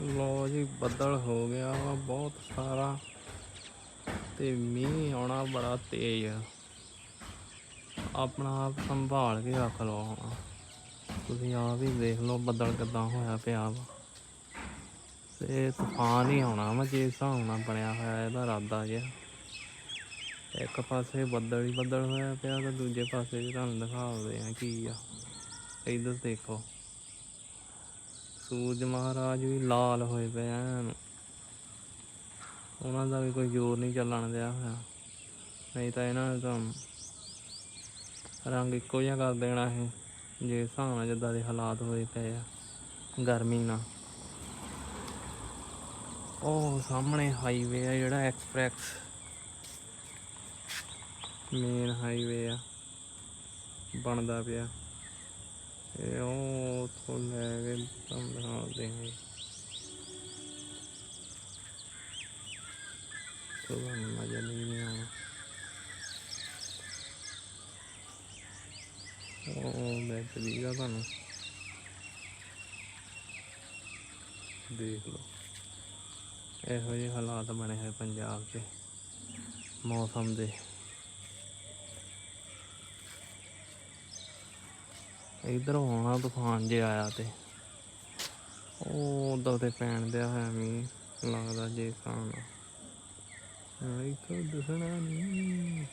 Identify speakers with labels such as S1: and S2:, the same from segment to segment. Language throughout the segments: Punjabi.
S1: ਲੋ ਜੀ, ਬੱਦਲ ਹੋ ਗਿਆ ਵਾ, ਬਹੁਤ ਸਾਰਾ। ਤੇ ਮੀਂਹ ਆਉਣਾ ਬੜਾ ਤੇਜ਼। ਆ ਆਪਣਾ ਆਪ ਸੰਭਾਲ ਕੇ ਰੱਖ ਲਓ ਹੁਣ। ਤੁਸੀਂ ਆਪ ਹੀ ਦੇਖ ਲਓ ਬੱਦਲ ਕਿਦਾਂ ਹੋਇਆ ਪਿਆ ਵਾ। ਤੇ ਤੂਫਾਨ ਹੀ ਆਉਣਾ ਵਾ, ਜੇ ਹਿਸਾਬ ਨਾਲ ਬਣਿਆ ਹੋਇਆ ਇਹਦਾ ਇਰਾਦਾ ਜਿਹਾ। ਇੱਕ ਪਾਸੇ ਬੱਦਲ ਹੀ ਬੱਦਲ ਹੋਇਆ ਪਿਆ ਤੇ ਦੂਜੇ ਪਾਸੇ ਵੀ ਤੁਹਾਨੂੰ ਦਿਖਾਉਂਦੇ ਆ ਕੀ ਆ। ਇੱਧਰ ਦੇਖੋ। ਸੂਰਜ ਮਹਾਰਾਜ ਵੀ ਲਾਲ ਹੋਏ ਪਏ ਐਨ। ਉਹਨਾਂ ਦਾ ਵੀ ਕੋਈ ਜ਼ੋਰ ਨਹੀਂ ਚੱਲਣ ਦਿਆ ਹੋਇਆ। ਨਹੀਂ ਤਾਂ ਇਹਨਾਂ ਨੇ ਤਾਂ ਰੰਗ ਇੱਕੋ ਜਿਹਾ ਕਰ ਦੇਣਾ ਇਹ ਜੇ ਹਿਸਾਬ ਨਾਲ ਜਿੱਦਾਂ ਦੇ ਹਾਲਾਤ ਹੋਏ ਪਏ ਆ ਗਰਮੀ ਨਾਲ। ਉਹ ਸਾਹਮਣੇ ਹਾਈਵੇ ਆ ਜਿਹੜਾ ਐਕਸਪ੍ਰੈਸ ਮੇਨ ਹਾਈਵੇ ਆ। ਬਣਦਾ ਪਿਆ। ਇਹ ਉਹ ਉੱਥੋਂ ਤੁਹਾਨੂੰ ਨਜ਼ਰ ਨਹੀਂ ਆਉਣਾ ਉਹ ਮੈਂ ਚਲੀਗਾ ਤੁਹਾਨੂੰ ਦੇਖ ਲਓ ਇਹੋ ਜਿਹੇ ਹਾਲਾਤ ਬਣੇ ਹੋਏ ਪੰਜਾਬ 'ਚ ਮੌਸਮ ਦੇ ਇਧਰ ਆਉਣਾ ਤੂਫਾਨ ਜੇ ਆਇਆ ਤੇ ਉਹ ਉਧਰ ਤੇ ਪੈਣ ਦਿਆ ਹੋਇਆ ਮੀਂਹ ਲੱਗਦਾ ਜੇ ਖਾਣਾ ਇੱਥੋਂ ਦਿਸਣਾ ਨਹੀਂ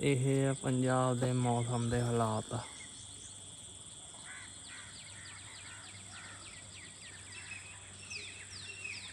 S1: ਇਹ ਆ ਪੰਜਾਬ ਦੇ ਮੌਸਮ ਦੇ ਹਾਲਾਤ।